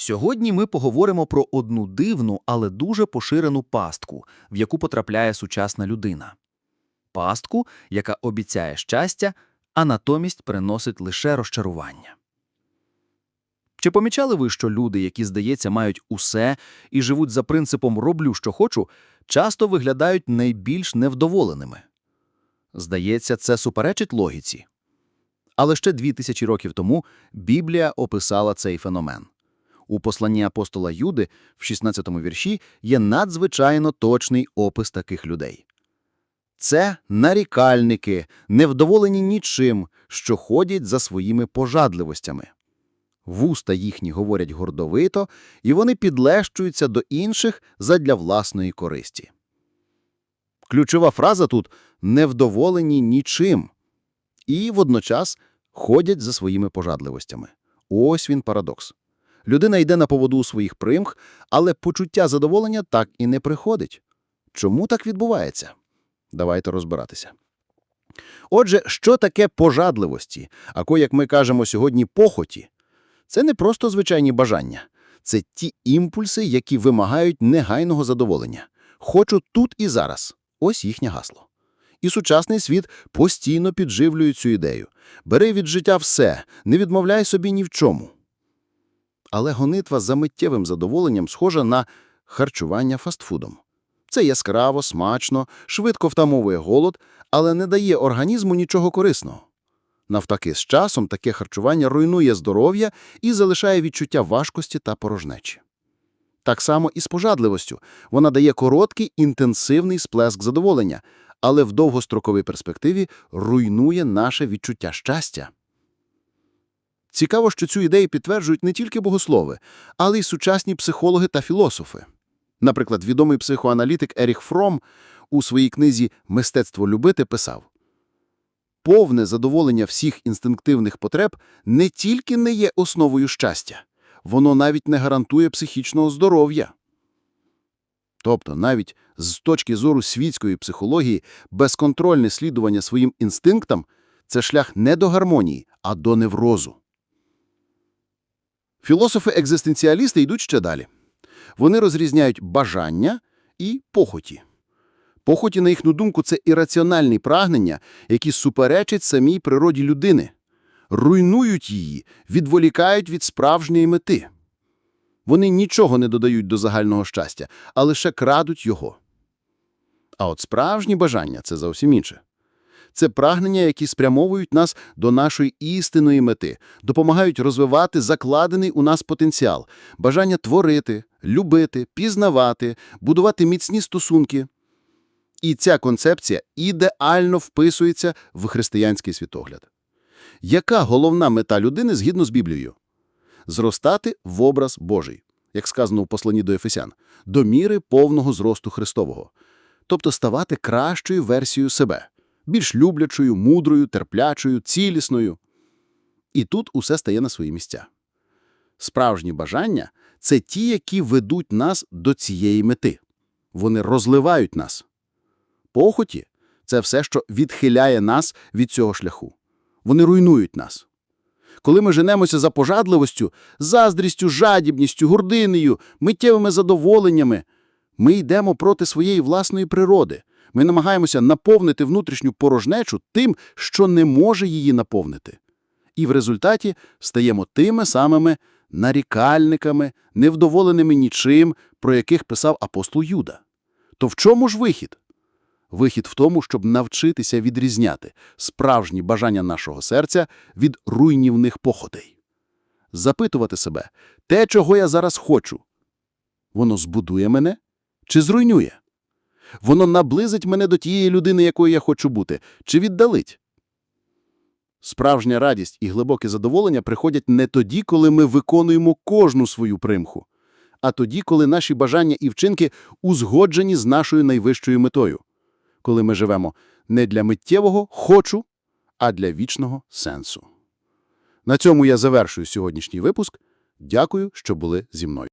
Сьогодні ми поговоримо про одну дивну, але дуже поширену пастку, в яку потрапляє сучасна людина. Пастку, яка обіцяє щастя, а натомість приносить лише розчарування. Чи помічали ви, що люди, які, здається, мають усе і живуть за принципом «роблю, що хочу», часто виглядають найбільш невдоволеними? Здається, це суперечить логіці. Але ще дві тисячі років тому Біблія описала цей феномен. У посланні апостола Юди в 16-му вірші є надзвичайно точний опис таких людей. Це нарікальники, невдоволені нічим, що ходять за своїми пожадливостями. Вуста їхні говорять гордовито, і вони підлещуються до інших задля власної користі. Ключова фраза тут «невдоволені нічим» і водночас ходять за своїми пожадливостями. Ось він парадокс. Людина йде на поводу у своїх примх, але почуття задоволення так і не приходить. Чому так відбувається? Давайте розбиратися. Отже, що таке пожадливості, або, як ми кажемо сьогодні, похоті? Це не просто звичайні бажання. Це ті імпульси, які вимагають негайного задоволення. Хочу тут і зараз. Ось їхнє гасло. І сучасний світ постійно підживлює цю ідею. Бери від життя все, не відмовляй собі ні в чому. Але гонитва за миттєвим задоволенням схожа на харчування фастфудом. Це яскраво, смачно, швидко втамовує голод, але не дає організму нічого корисного. Навтаки, з часом таке харчування руйнує здоров'я і залишає відчуття важкості та порожнечі. Так само і з пожадливостю. Вона дає короткий інтенсивний сплеск задоволення, але в довгостроковій перспективі руйнує наше відчуття щастя. Цікаво, що цю ідею підтверджують не тільки богослови, але й сучасні психологи та філософи. Наприклад, відомий психоаналітик Еріх Фром у своїй книзі «Мистецтво любити» писав «Повне задоволення всіх інстинктивних потреб не тільки не є основою щастя, воно навіть не гарантує психічного здоров'я». Тобто, навіть з точки зору світської психології, безконтрольне слідування своїм інстинктам – це шлях не до гармонії, а до неврозу. Філософи-екзистенціалісти йдуть ще далі. Вони розрізняють бажання і похоті. Похоті, на їхню думку, це ірраціональні прагнення, які суперечать самій природі людини, руйнують її, відволікають від справжньої мети. Вони нічого не додають до загального щастя, а лише крадуть його. А от справжні бажання – це зовсім інше. Це прагнення, які спрямовують нас до нашої істинної мети, допомагають розвивати закладений у нас потенціал, бажання творити, любити, пізнавати, будувати міцні стосунки. І ця концепція ідеально вписується в християнський світогляд. Яка головна мета людини згідно з Біблією? Зростати в образ Божий, як сказано в посланні до Ефесян, до міри повного зросту Христового, тобто ставати кращою версією себе більш люблячою, мудрою, терплячою, цілісною. І тут усе стає на свої місця. Справжні бажання – це ті, які ведуть нас до цієї мети. Вони розливають нас. Похоті – це все, що відхиляє нас від цього шляху. Вони руйнують нас. Коли ми женемося за пожадливостю, заздрістю, жадібністю, гординею, миттєвими задоволеннями, ми йдемо проти своєї власної природи, ми намагаємося наповнити внутрішню порожнечу тим, що не може її наповнити. І в результаті стаємо тими самими нарікальниками, невдоволеними нічим, про яких писав апостол Юда. То в чому ж вихід? Вихід в тому, щоб навчитися відрізняти справжні бажання нашого серця від руйнівних похотей. Запитувати себе, те, чого я зараз хочу, воно збудує мене чи зруйнує? Воно наблизить мене до тієї людини, якою я хочу бути, чи віддалить? Справжня радість і глибоке задоволення приходять не тоді, коли ми виконуємо кожну свою примху, а тоді, коли наші бажання і вчинки узгоджені з нашою найвищою метою, коли ми живемо не для миттєвого «хочу», а для вічного сенсу. На цьому я завершую сьогоднішній випуск. Дякую, що були зі мною.